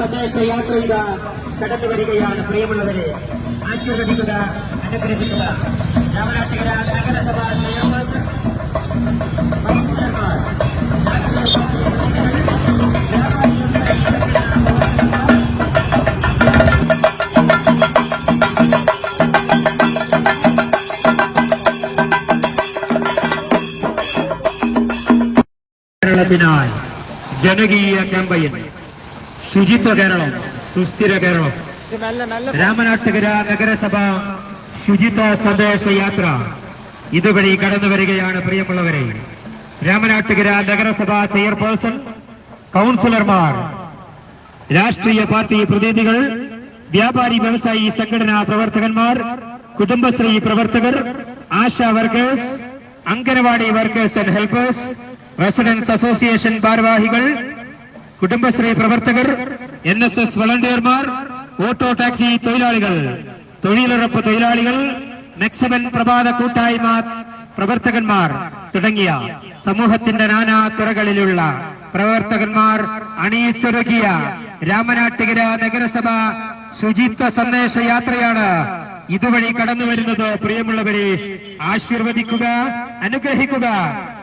സന്ദേശയാത്ര ഇതാ കടന്നു വരികയാണ് പ്രിയമുള്ളവരെ. ആശീർവദിക്കുക അനുഗ്രഹിക്കുക. രാമനാട്ടുകര നഗരസഭ ചെയർപേഴ്സൺ കേരളത്തിനായി ജനകീയ ക്യാമ്പയിൻ. ശുചിത്വ കേരളം സുസ്ഥിര കേരളം. രാമനാട്ടുകര നഗരസഭ ശുചിത്വ സന്ദേശ യാത്ര. ഇതുവഴി കടന്നു വരികയാണ് പ്രിയമുള്ളവരെ. രാമനാട്ടുകര നഗരസഭ ചെയർപേഴ്സൺ കൗൺസിലർമാർ രാഷ്ട്രീയ പാർട്ടി പ്രതിനിധികൾ വ്യാപാരി വ്യവസായി സംഘടനാ പ്രവർത്തകന്മാർ കുടുംബശ്രീ പ്രവർത്തകർ Asha workers Anganwadi workers and helpers residence association ഭാരവാഹികൾ കുടുംബശ്രീ പ്രവർത്തകർ എൻ എസ് എസ് വളണ്ടിയർമാർ ഓട്ടോ ടാക്സി തൊഴിലാളികൾ തൊഴിലുറപ്പ് തൊഴിലാളികൾ മെക്സബൻ പ്രഭാത കൂട്ടായ്മ പ്രവർത്തകന്മാർ തുടങ്ങിയ സമൂഹത്തിന്റെ നാനാ തുറകളിലുള്ള പ്രവർത്തകന്മാർ അണിയിച്ചൊരുക്കിയ രാമനാട്ടുകര നഗരസഭ ശുചിത്വ സന്ദേശ യാത്രയാണ് ഇതുവഴി കടന്നു വരുന്നത്. പ്രിയമുള്ളവരെ ആശീർവദിക്കുക അനുഗ്രഹിക്കുക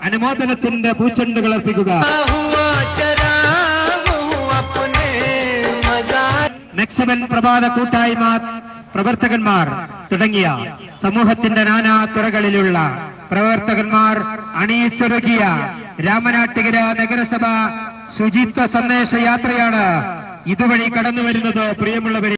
അനുമോദനത്തിന്റെ പൂച്ചെണ്ട് അർപ്പിക്കുക. സെവൻ പ്രഭാത കൂട്ടായ്മ പ്രവർത്തകന്മാർ തുടങ്ങിയ സമൂഹത്തിന്റെ നാനാ തുറകളിലുള്ള പ്രവർത്തകന്മാർ അണിയിച്ചൊരുക്കിയ രാമനാട്ടുകര നഗരസഭ ശുചിത്വ സന്ദേശ യാത്രയാണ് ഇതുവഴി കടന്നു വരുന്നത് പ്രിയമുള്ളവരെ.